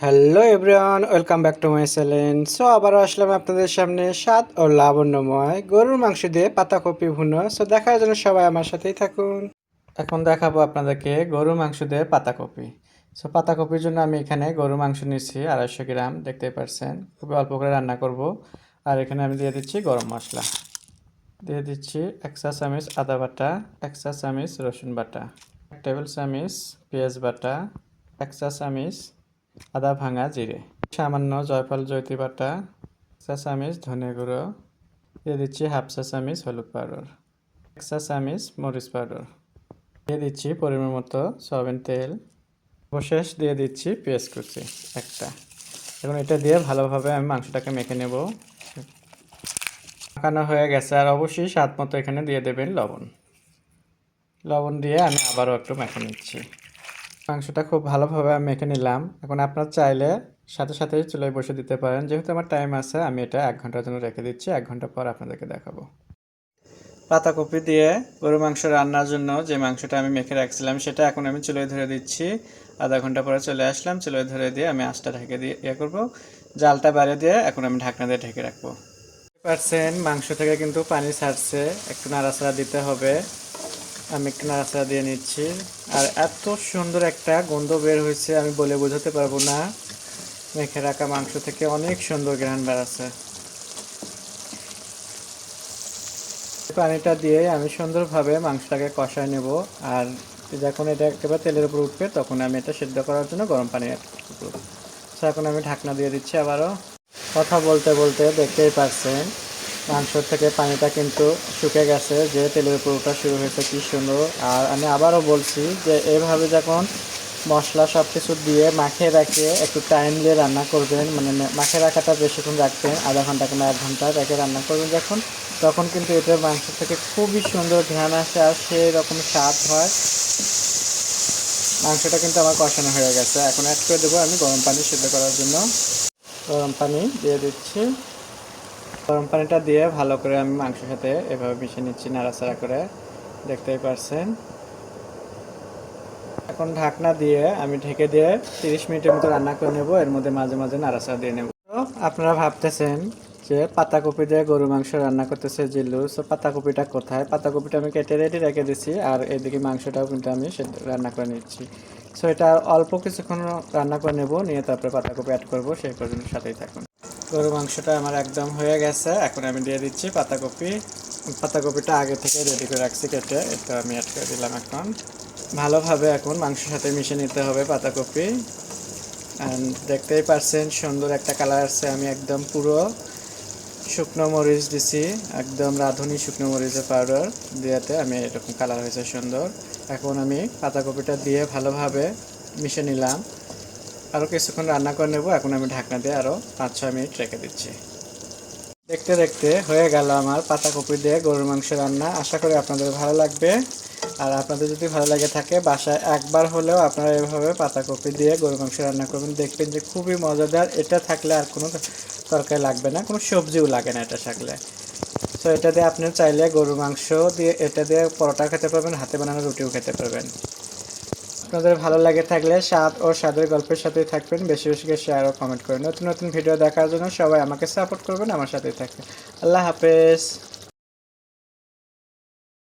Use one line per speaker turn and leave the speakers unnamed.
Hello everyone welcome back to my channel so আবারও আসলাম আপনাদের সামনে স্বাদ ও লাবণ্যময় গরুর মাংস দিয়ে পাতাকপি ভুনো। সো দেখার জন্য সবাই আমার সাথেই থাকুন। এখন দেখাবো আপনাদেরকে গরুর মাংস দিয়ে পাতাকপি। সো পাতাকপির জন্য আমি এখানে গরুর মাংস নিচ্ছি আড়াইশো গ্রাম দেখতে পারছেন। খুবই অল্প করে রান্না করব। আর এখানে আমি দিয়ে দিচ্ছি গরম মশলা। দিয়ে দিচ্ছি এক চা চামিচ আদা বাটা, এক চা চামিচ রসুন বাটা, এক টেবিল চামিচ পেঁয়াজ বাটা, এক চা চামিচ আদা ভাঙা জিরে। সামান্য জয়ফল জয়তি বাটা চা ধনে গুঁড়ো। দিয়ে দিচ্ছি হাফ চা হলুদ পাউডার, এক চা মরিচ পাউডার। দিয়ে দিচ্ছি পরিমাণ মতো সয়াবিন তেল। অবশেষ দিয়ে দিচ্ছি পেঁয়াজ কুচি একটা। এখন এটা দিয়ে ভালোভাবে আমি মাংসটাকে মেখে নেব। মাখানো হয়ে গেছে আর অবশ্যই স্বাদ মতো এখানে দিয়ে দেবেন লবণ। লবণ দিয়ে আমি আবারও একটু মেখে নিচ্ছি। মাংসটা খুব ভালোভাবে আমি মেখে নিলাম। এখন আপনার চাইলে সাথে সাথে চুলায় বসে দিতে পারেন। যেহেতু আমার টাইম আছে, আমি এটা এক ঘণ্টার জন্য রেখে দিচ্ছি। এক ঘণ্টা পর আপনাদেরকে দেখাবো। পাতাকপি দিয়ে গরু মাংস রান্নার জন্য যে মাংসটা আমি মেখে রাখছিলাম, সেটা এখন আমি চুলোয় ধরে দিচ্ছি। আধা ঘণ্টা পরে চলে আসলাম। চুলোয় ধরে দিয়ে আমি আঁচটা ঢেকে দিয়ে ইয়ে করব। জালটা বাড়িয়ে দিয়ে এখন আমি ঢাকনা দিয়ে ঢেকে রাখব। পারছেন মাংস থেকে কিন্তু পানি ছাড়ছে। একটু নাড়াচাড়া দিতে হবে। আমি একটু নাড়াচাড়া দিয়ে নিচ্ছি। আর এত সুন্দর একটা গন্ধ বের হয়েছে, আমি বলে বোঝাতে পারব না। মেখে রাখা মাংস থেকে অনেক সুন্দর ঘ্রাণ বেড়াচ্ছে পানিটা দিয়ে আমি সুন্দরভাবে মাংসটাকে কষায় নেব। আর যখন এটা একেবারে তেলের উপর উঠবে, তখন আমি এটা সেদ্ধ করার জন্য গরম পানি এখন আমি ঢাকনা দিয়ে দিচ্ছি আবারও। কথা বলতে বলতে দেখতেই পাচ্ছেন মাংস থেকে পানিটা কিন্তু শুকে গেছে, যে তেলের ওঠা শুরু হয়েছে, কি সুন্দর। আর আমি আবারও বলছি যে এভাবে যখন মশলা সব কিছু দিয়ে মাখিয়ে রাখিয়ে একটু টাইম দিয়ে রান্না করবেন মানে মাখে রাখাটা বেশিক্ষণ রাখবেন, আধা ঘণ্টা কিংবা এক ঘণ্টা রেখে রান্না করবেন যখন, তখন কিন্তু এটার মাংস থেকে খুবই সুন্দর ধ্যান আসে আর সেই রকম স্বাদ হয়। মাংসটা কিন্তু আমার কষানো হয়ে গেছে। এখন অ্যাড করে দেবো আমি গরম পানি সেদ্ধ করার জন্য। গরম পানি দিয়ে দিচ্ছি। গরম পানিটা দিয়ে ভালো করে আমি মাংসের সাথে এভাবে মিশিয়ে নিচ্ছি, নাড়াচাড়া করে। দেখতেই পারছেন। এখন ঢাকনা দিয়ে আমি ঢেকে দিয়ে তিরিশ মিনিটের মতো রান্না করে নেব, এর মধ্যে মাঝে মাঝে নাড়াচাড়া দিয়ে নেব। আপনারা ভাবতেছেন যে পাতাকপি দিয়ে গরু মাংস রান্না করতেছে জিল্লু সো পাতাকপিটা কোথায়? পাতাকপিটা আমি কেটে রেডি রেখে দিচ্ছি আর এদিকে মাংসটাও কিন্তু আমি রান্না করে নিচ্ছি। সো এটা অল্প কিছুক্ষণ রান্না করে নেব, নিয়ে তারপরে পাতাকপি অ্যাড করব, সেই পর্যন্ত সাথেই থাকুন। গরু মাংসটা আমার একদম হয়ে গেছে। এখন আমি দিয়ে দিচ্ছি পাতাকপি। পাতাকপিটা আগে থেকে রেডি করে রাখছি কেটে। এটা আমি অ্যাড করে দিলাম এখন। ভালোভাবে এখন মাংসের সাথে মিশে নিতে হবে পাতাকপি। দেখতেই পারছেন, সুন্দর একটা কালার আছে আমি একদম পুরো শুকনো মরিচ দিছি। একদম রাঁধুনি শুকনো মরিচের পাউডার দিয়াতে আমি এরকম কালার হয়েছে সুন্দর। এখন আমি পাতাকপিটা দিয়ে ভালোভাবে মিশে নিলাম। আরও কিছুক্ষণ রান্না করে নেব। এখন আমি ঢাকনা দিয়ে আরও পাঁচ ছয় মিনিট রেখে দিচ্ছি। দেখতে দেখতে হয়ে গেল আমার পাতাকপি দিয়ে গরুর মাংস রান্না। আশা করি আপনাদের ভালো লাগবে। আর আপনাদের যদি ভালো লাগে থাকে, বাসায় একবার হলেও আপনারা এভাবে পাতাকপি দিয়ে গরুর মাংস রান্না করবেন। দেখবেন যে খুবই মজাদার। এটা থাকলে আর কোনো তরকারি লাগবে না, কোনো সবজিও লাগে না এটা থাকলে। তো এটা দিয়ে আপনি চাইলে গরুর মাংস দিয়ে, এটা দিয়ে পরোটা খেতে পারবেন, হাতে বানানো রুটিও খেতে পারবেন। আপনাদের ভালো লাগে থাকলে স্বাদ ও স্বাদের গল্পের সাথেই থাকবেন। বেশি বেশি শেয়ার ও কমেন্ট করবেন নতুন নতুন ভিডিও দেখার জন্য সবাই আমাকে সাপোর্ট করবেন, আমার সাথেই থাকবেন। আল্লাহ হাফেজ।